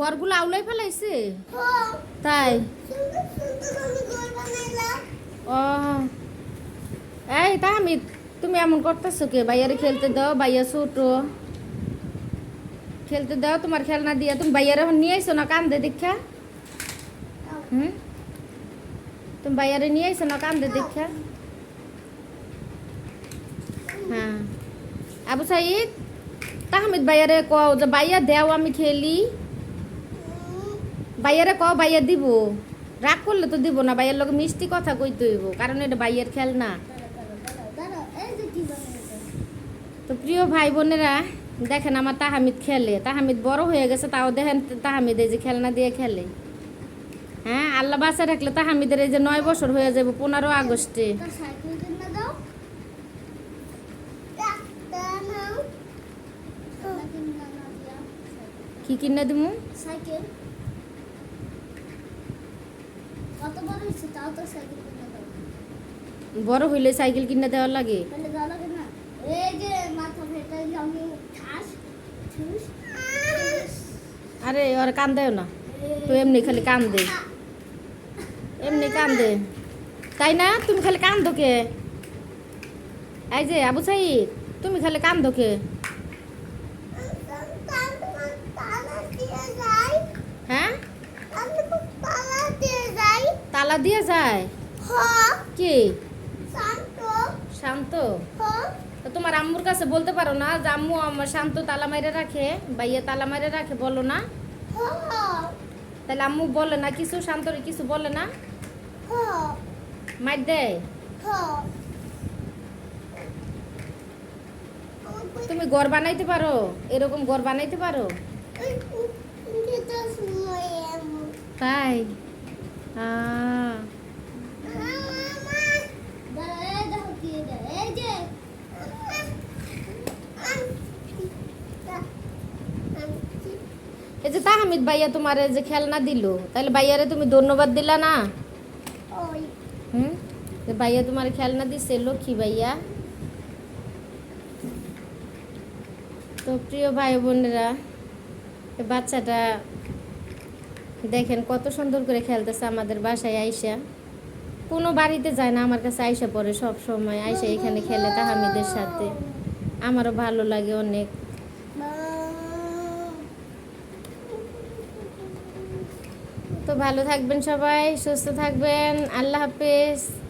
ঘরগুলো আউলাই ফেলাইছে? তাই। ও। এই তাহমিদ তুমি এমন করতেছো কে? বাইয়ারে খেলতে দাও বাইয়া ছোট। খেলতে দাও তোমার খেলনা দিয়া। তুমি বাইয়ারে এখন নিয়ে আইসো না কান্দে দেখা? হুম? তুমি বাইয়ারে নিয়ে আইসো না কান্দে দেখা? হ্যাঁ। আবু সাইদ তাহমিদ বাইয়ারে কও যে বাইয়া দেও আমি খেলি। বাইয়ারে কও বাইয়া দিব রাগ করলে তো দিব না বাইয়ের লোক মিষ্টি কথা কইতে হইব, কারণ এটা বাইয়ের কি বানাইছো? তো প্রিয় ভাই বোনেরা, দেখেন আমার তাহামিদ খেলে, তাহামিদ বড় হয়ে গেছে, তাও দেখেন তাহামিদ এই যে খেলনা দিয়ে খেলে হ্যাঁ আল্লাহ বাসা রাখলে তাহামিদের এই যে নয় বছর হয়ে যাবে, পনেরো আগস্টে। কি কিনে দিমু সাইকেল বড় কিনে দাও হইলে সাইকেল কিনে দেওয়ার লাগে? আরে ওর কান্দেও না। তো এমনি খালি কান্দে। এমনি কান্দে। তাই না? তুমি খালি কান্দো কে? এই যে আবু সাইদ তুমি খালি কান্দো কে? তালা দিয়ে যায়। কি? শান্ত। তো তোমার আম্মুর কাছে বলতে পারো না যে আম্মু আমার শান্ত তালা মাইরে রাখে ভাইয়া তালা মাইরে রাখে বলো না। তাহলে আম্মু বলে না কিছু শান্তরে কিছু বলে না। মাইর দেয়। তুমি ঘর বানাইতে পারো এরকম ঘর বানাইতে পারো। তাই? এই যে তাহমিদ ভাইয়া তোমার যে খেলনা দিল তাহলে ভাইয়ারে তুমি ধন্যবাদ দিলা না হুম যে ভাইয়া তোমার খেলনা দিচ্ছে লক্ষ্মী ভাইয়া তো প্রিয় ভাই বোনেরা এই বাচ্চাটা দেখেন কত সুন্দর করে খেলতেছে আমাদের বাসায় আইসা। কোনো বাড়িতে যায় না, আমার কাছে আইসা পড়ে সব সময়। আইসা এখানে খেলে তাহামিদের সাথে। আমারও ভালো লাগে অনেক। তো ভালো থাকবেন সবাই, সুস্থ থাকবেন। আল্লাহ হাফেজ।